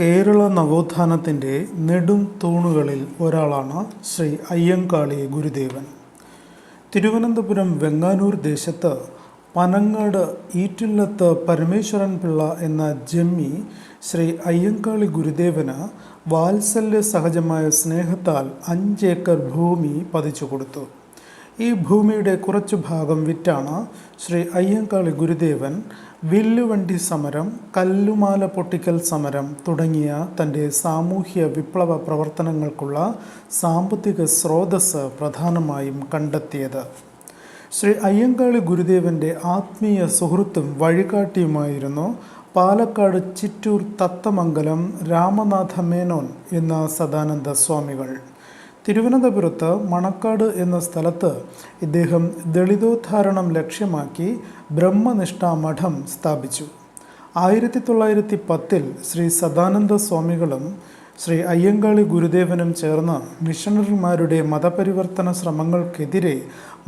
കേരള നവോത്ഥാനത്തിന്റെ നെടും തൂണുകളിൽ ഒരാളാണ് ശ്രീ അയ്യങ്കാളി ഗുരുദേവൻ. തിരുവനന്തപുരം വെങ്ങാനൂർ ദേശത്ത് പനങ്ങാട് ഈറ്റില്ലത്ത് പരമേശ്വരൻ പിള്ള എന്ന ജമ്മി ശ്രീ അയ്യങ്കാളി ഗുരുദേവന് വാത്സല്യ സഹജമായ സ്നേഹത്താൽ അഞ്ചേക്കർ ഭൂമി പതിച്ചു കൊടുത്തു. ഈ ഭൂമിയുടെ കുറച്ചു ഭാഗം വിറ്റാണ് ശ്രീ അയ്യങ്കാളി ഗുരുദേവൻ വില്ലുവണ്ടി സമരം കല്ലുമാല പൊട്ടിക്കൽ സമരം തുടങ്ങിയ തന്റെ സാമൂഹ്യ വിപ്ലവ പ്രവർത്തനങ്ങൾക്കുള്ള സാമ്പത്തിക സ്രോതസ് പ്രധാനമായും കണ്ടെത്തിയത്. ശ്രീ അയ്യങ്കാളി ഗുരുദേവന്റെ ആത്മീയ സുഹൃത്തും വഴികാട്ടിയുമായിരുന്നു പാലക്കാട് ചിറ്റൂർ തത്തമംഗലം രാമനാഥ മേനോൻ എന്ന സദാനന്ദ സ്വാമികൾ. തിരുവനന്തപുരത്ത് മണക്കാട് എന്ന സ്ഥലത്ത് ഇദ്ദേഹം ദളിതോദ്ധാരണം ലക്ഷ്യമാക്കി ബ്രഹ്മനിഷ്ഠ മഠം സ്ഥാപിച്ചു. ആയിരത്തി തൊള്ളായിരത്തി പത്തിൽ ശ്രീ സദാനന്ദ സ്വാമികളും ശ്രീ അയ്യങ്കാളി ഗുരുദേവനും ചേർന്ന് മിഷണറിമാരുടെ മതപരിവർത്തന ശ്രമങ്ങൾക്കെതിരെ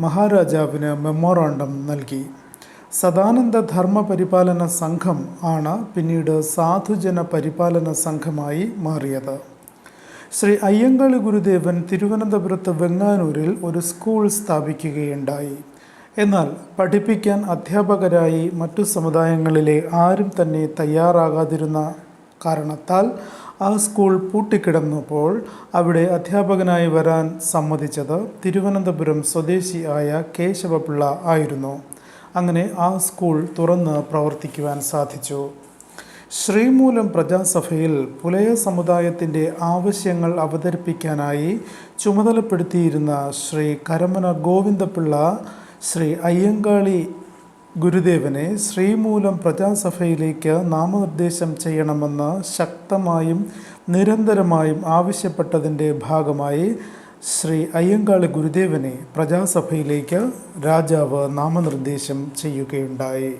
മഹാരാജാവിന് മെമ്മോറാണ്ടം നൽകി. സദാനന്ദ ധർമ്മ പരിപാലന സംഘം ആണ് പിന്നീട് സാധുജന പരിപാലന സംഘമായി മാറിയത്. ശ്രീ അയ്യങ്കാളി ഗുരുദേവൻ തിരുവനന്തപുരത്ത് വെങ്ങാനൂരിൽ ഒരു സ്കൂൾ സ്ഥാപിക്കുകയുണ്ടായി. എന്നാൽ പഠിപ്പിക്കാൻ അധ്യാപകരായി മറ്റു സമുദായങ്ങളിലെ ആരും തന്നെ തയ്യാറാകാതിരുന്ന കാരണത്താൽ ആ സ്കൂൾ പൂട്ടിക്കിടന്നപ്പോൾ അവിടെ അധ്യാപകനായി വരാൻ സമ്മതിച്ചത് തിരുവനന്തപുരം സ്വദേശിയായ കേശവപിള്ള ആയിരുന്നു. അങ്ങനെ ആ സ്കൂൾ തുറന്ന് പ്രവർത്തിക്കുവാൻ സാധിച്ചു. ശ്രീമൂലം പ്രജാസഭയിൽ പുലയ സമുദായത്തിന്റെ ആവശ്യങ്ങൾ അവതരിപ്പിക്കാനായി ചുമതലപ്പെടുത്തിയിരുന്ന ശ്രീ കരമന ഗോവിന്ദപിള്ള ശ്രീ അയ്യങ്കാളി ഗുരുദേവനെ ശ്രീമൂലം പ്രജാസഭയിലേക്ക് നാമനിർദ്ദേശം ചെയ്യണമെന്ന് ശക്തമായും നിരന്തരമായും ആവശ്യപ്പെട്ടതിന്റെ ഭാഗമായി ശ്രീ അയ്യങ്കാളി ഗുരുദേവനെ പ്രജാസഭയിലേക്ക് രാജാവ് നാമനിർദ്ദേശം ചെയ്യുകയുണ്ടായി.